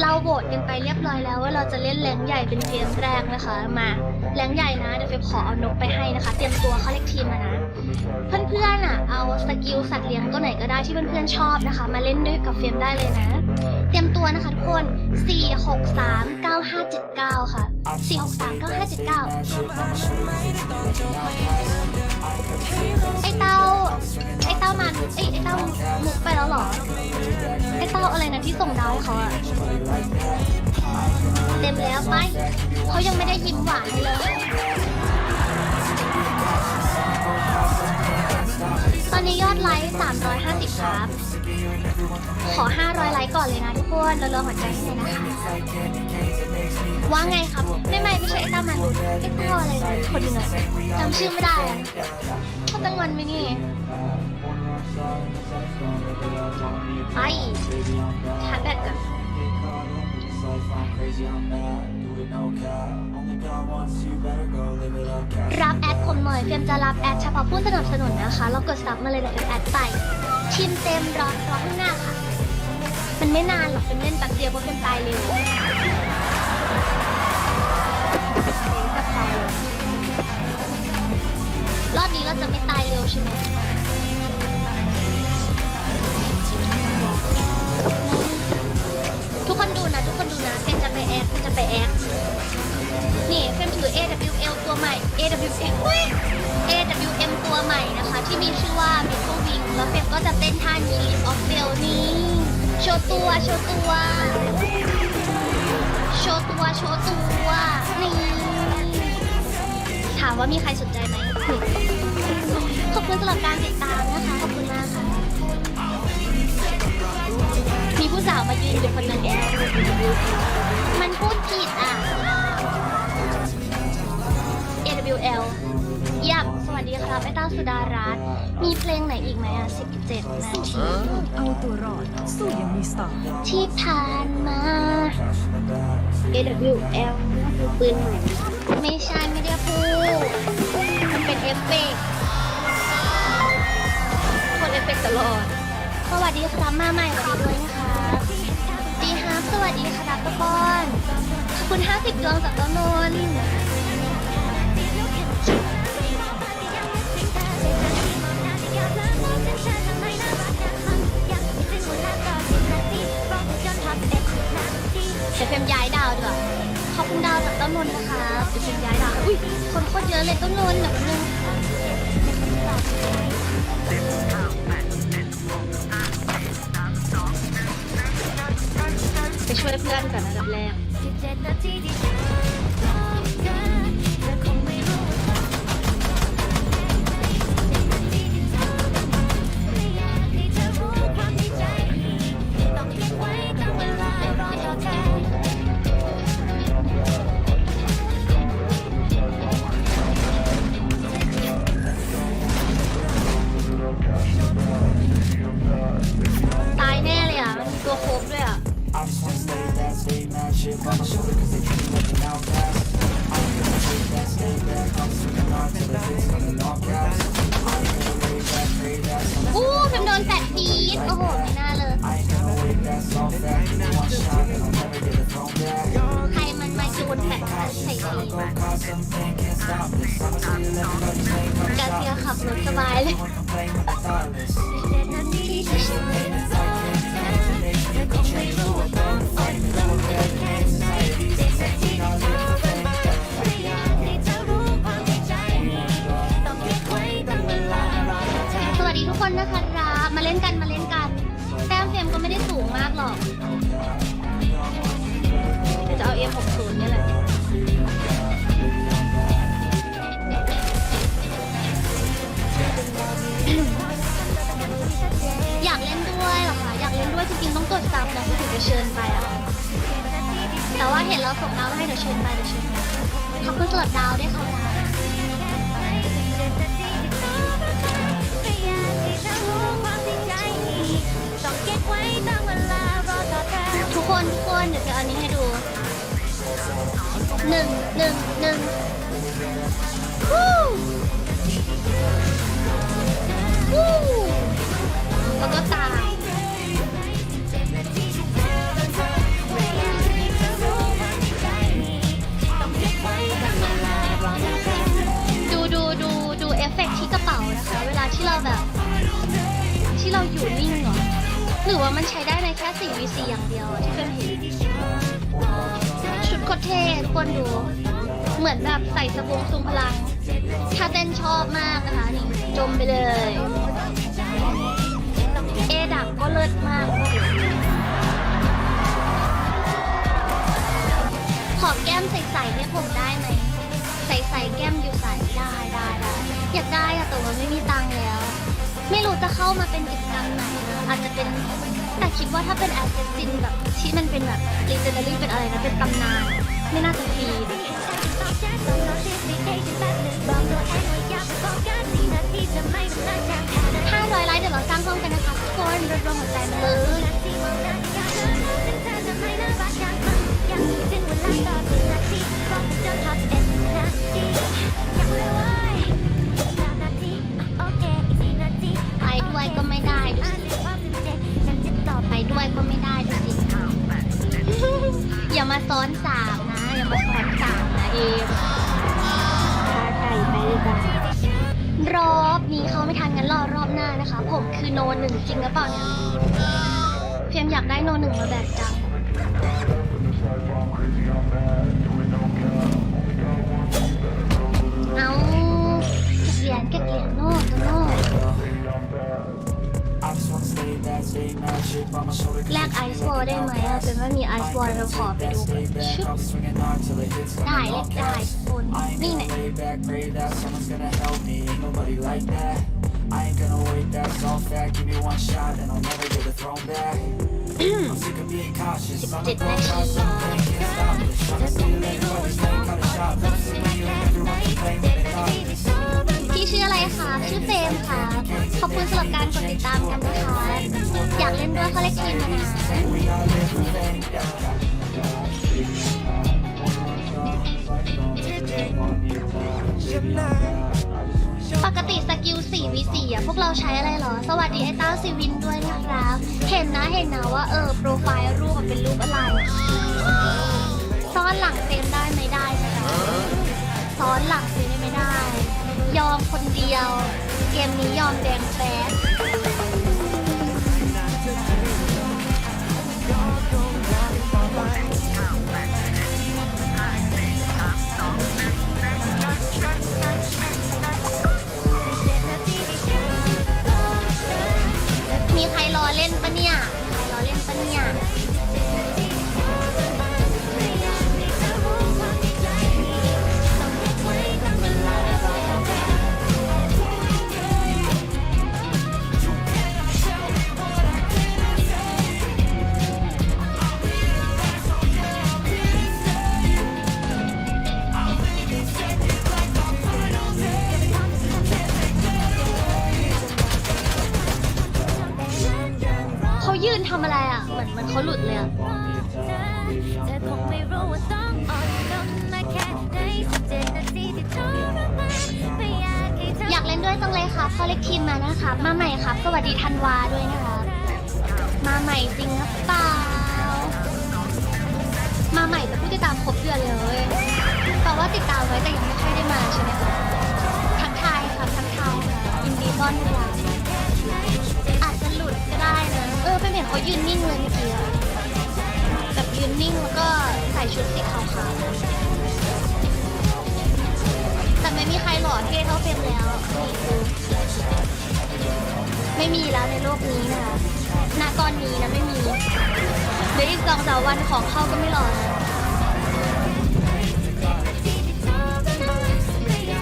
เราโหวตกันไปเรียบร้อยแล้วว่าเราจะเล่นแรงใหญ่เป็นเกมแรกนะคะ มาแรงใหญ่นะเดี๋ยวเฟบขอเอานกไปให้นะคะ เตรียมตัวเข้าเล็กทีมมานะเพื่อนๆอะเอาสกิลสัตว์เลี้ยงตัวไหนก็ได้ที่เพื่อนๆชอบนะคะ มาเล่นด้วยกับเฟรมได้เลยนะ เตรียมตัวนะคะทุกคน 4 6 3 9 5 7 9 ค่ะ 4 6 3 9 5 7 9 แล้วเหรอ ไอเต้าอะไรนะที่ส่งดาวเขาอะเต็มแล้วไป เขายังไม่ได้ยิ้มหวานเลย ตอนนี้ยอดไลค์ 350 ครับ ขอ 500 ไลค์ก่อนเลยนะทุกคนแล้วรอหัวใจให้เลยนะคะว่าไงครับ ไม่ไม่ไม่ใช่ไอ้เต้ามันไอ้เต้าอะไรนะคนหนึ่งจำชื่อไม่ได้อะเขาจะงอนไหมนี่ ไปชาร์จแบตก่อน รับแอดผมหน่อยเฟรมจะรับแอดเฉพาะผู้สนับสนุนนะคะ เรากดซับมาเลยเดี๋ยวเฟมแอดไปทีมเต็มรอรอข้างหน้าค่ะ มันไม่นานหรอกเป็นเล่นแป๊บเดียวเพราะเป็นตายเร็วกับตายเร็วรอบนี้เราจะไม่ตายเร็วใช่ไหม คนดูนะ ทุกคนดูนะเฟรมจะไปแอดเฟรมจะไปแอดนี่เฟรมถือ AWL ตัวใหม่ AWM อุ๊ย AWM ตัวใหม่นะคะ ที่มีชื่อว่า m i c r o Wing แล้วเฟรมก็จะเต้นท่า Kiss of Bell นี่โชว์ตัวโชว์ตัว โชว์ตัวโชว์ตัวนี่ถามว่ามีใครสนใจไหมขอบคุณสำหรับการติดตามนะคะ ผู้สาวมายืนอยู่คนนั้นเองมันพูดผิดอะ AWL เยี่ยมสวัสดีครับไอ้เต้าสุดารัตน์มีเพลงไหนอีกไหมอะ17นาทีเอาตัวรอดสู้อยังมีสไตล์ที่ผ่านมา AWL คือปืนใหม่ไม่ใช่ไม่ได้พูดมันเป็นเอฟเฟกต์คนเอฟเฟกต์ตลอดสวัสดีครับมาใหม่สวัสดีด้วยนะคะดีครับ สวัสดีครับทุกคนขอบคุณ 50 ดวงจากต้นนนท์เดี๋ยวเฟรมย้ายดาวดีกว่าขอบคุณดาวจากต้นนนท์นะคะเดี๋ยวเฟรมย้ายดาว อุ้ย คนโคตรเยอะเลยต้นนนท์เดี๋ยวแป๊บนึง ไปช่วยเพื่อนก่อนอันดับแรกตา อู้เฟมโดนแฟดฟีดโอ้โห ไม่น่าเลยใครมันมาโยนแฟดใส่ทีกาเซียขับรถสบายเลยสวัสดีทุก คนนะคะรับมาเล่นกันมาเล่นกัน แต้มเฟรมก็ไม่ได้สูงมากหรอกเดี๋ยวจะเอา M60 เนี่ยแหละอยากเล่นด้วยเหรอคะอยากเล่นด้วยจริงๆต้องกดซับนะถึงจะเชิญไปอะแต่ว่าเห็นเราส่งดาวให้เดี๋ยวเชิญไปเดี๋ยวเชิญไปขอบคุณสำหรับดาวด้วยค่ะ คนทุกคนเดี๋ยวจะเอาอันนี้ให้ดูหนึ่งหนึ่งหนึ่งวู้วู้ ดู เหมือนแบบใส่สบงทรงพลัง ถ้าเต้นชอบมากนะคะนี่จมไปเลย เอดักก็เลิศมาก ขอแก้มใสๆให้ผมได้ไหม ใสๆแก้มอยู่ใสได้ได้ได้อยากได้อะแต่ว่าไม่มีตังค์แล้ว ไม่รู้จะเข้ามาเป็นกิจกรรมไหนนะอาจจะเป็นแต่คิดว่าถ้าเป็นแอสเซสซินแบบที่มันเป็นแบบลีเจนดารี่เป็นอะไรนะ เป็นตำนาน ไม่น่าจะฟรีถ้าร้อยไลค์เดี๋ยวเราสร้างห้องกันนะคะทุกคนรวบรวมหัวใจมาเลยไป งหรือเปล่าเนี่ยเพียมอยากได้โนหนึ่งมาแบกจังเอาเก็บเหรียญเก็บเหรียญโน่โน่แลกไอซ์วอลได้ไหมอะเป็นว่ามีไอซ์วอลเราขอไปดูชึบได้เล็กได้คนนี่เนี่ย I ain't gonna wait, that's all fact. Give me one shot and I'll never get the throne back. I'm sick of being cautious. I'm a นา pro ที shot, something can't stop this. Tryna see the next one, just ain't cut a shot. Never see me and everyone complain when they thought พี่ชื่ออะไรคะ ชื่อเฟรมค่ะ ขอบคุณสำหรับการกดติดตามกันนะคะ อยากเล่นด้วยเขาเล็กทีมนะป 4 v 4อะพวกเราใช้อะไรเหรอ สวัสดีไอ้เต้าซีวินด้วยนะครับ เห็นนะเห็นนะว่าเออโปรไฟล์รูปมันเป็นรูปอะไร ซ้อนหลังเฟรมได้ไม่ได้ใช่ไหมซ้อนหลังเฟรมไม่ได้ ยอมคนเดียว เกมนี้ยอมแดงแฟ เนี่ยเขายืนทำอะไรอะ เหมือนเหมันเขาหลุดเลยอะอยากเล่นด้วยจังเลยครับเขาเล็กทีมมานะครับมาใหม่ครับ สวัสดีธันวาด้วยนะคะมาใหม่จริงหรือเปล่า มาใหม่แต่ผู้ติดตามครบเดือนเลยแต่ว่าติดตามไว้แต่ยังไม่ค่อยได้มาใช่ไหมคะทักทายค่ะทักทายค่ะยินดีต้อนรับอาจจะหลุดก็ได้นะ เออเป็นเห็นเขายืนนิ่งเลยเมื่อกี้อะแบบยืนนิ่งแล้วก็ใส่ชุดสีขาวๆแต่ไม่มีใครหล่อเท่เท่าเฟรมแล้วนี่คือไม่มีแล้วในโลกนี้นะคะณตอนนี้นะไม่มีเดี๋ยวอีกสองสามวันของเข้าก็ไม่หล่อนะ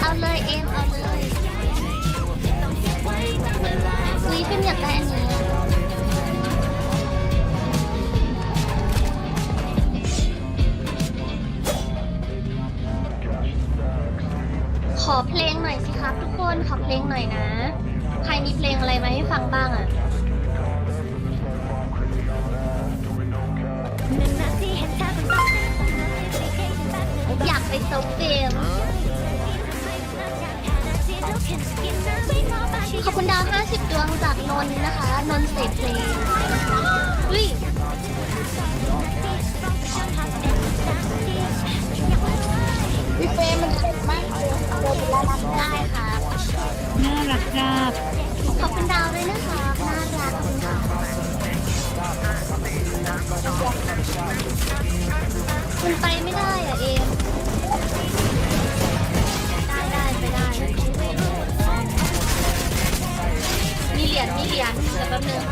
เอาเลยเอ็มเอาเลยอุ้ยเฟรมอยากได้อันนี้ หน่อยนะ ใครมีเพลงอะไรมาให้ฟังบ้างอะอยากไปโซเฟมขอบคุณดาว 50 ดวงจากนนท์นะคะ นนท์เสพเพลงอุ้ยพี่เฟรมมันเจ็บมากเลยโดนละลักได้ค่ะ น่ารักราบขอบคุณดาวเลวยนะคะน่ารักคุณไปไม่ได้อะเอมได้ได้ไปได้ มีเหรียญมีเหรียญเดี๋ยวแป๊บนึง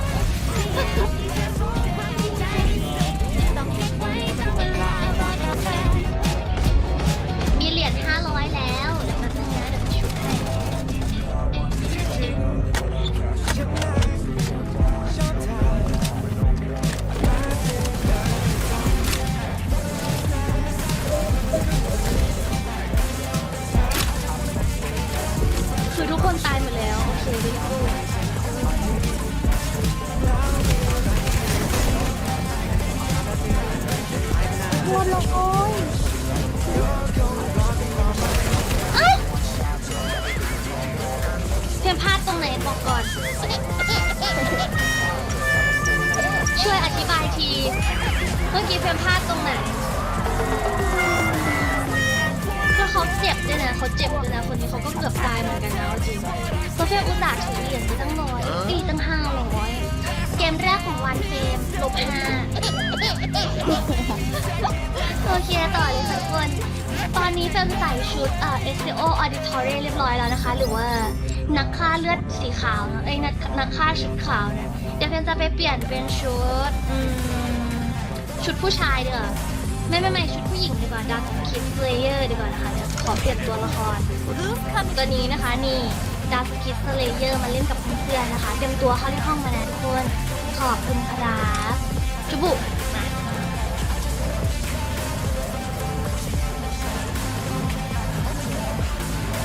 เพียงพลาดตรงไหนบอกก่อน ช่วยอธิบายที เมื่อกี้เพียงพลาดตรงไหนก็เขาเจ็บด้วยนะเขาเจ็บด้วยนะคนนี้เขาก็เกือบตายเหมือนกันนะจริงโซเฟียอุตส่าห์ถือเหรียญไปตั้งร้อยตีตั้งห้าร้อยเกมแรกของวันเฟรมลบห้า โอเคต่อเลยทุกคน ตอนนี้เฟรมใส่ชุดเอ่อ SEO Auditory เรียบร้อยแล้วนะคะ หรือว่านักฆ่าเลือดสีขาวนะเอ้ยนักนักฆ่าชุดขาวนะเดี๋ยวเฟรมจะไปเปลี่ยนเป็นชุดอืมชุดผู้ชายเดีกว่าไม่ไม่ไม่ชุดผู้หญิงดีกว่า Dark Kid Slayer ดีกว่านะคะเดี๋ยวขอเปลี่ยนตัวละครตัวนี้นะคะนี่ Dark Kid Slayer มาเล่นกับเพื่อนๆนะคะเตรียมตัวเข้าที่ห้องมานะทุกคนขอบคุณครับจุบุ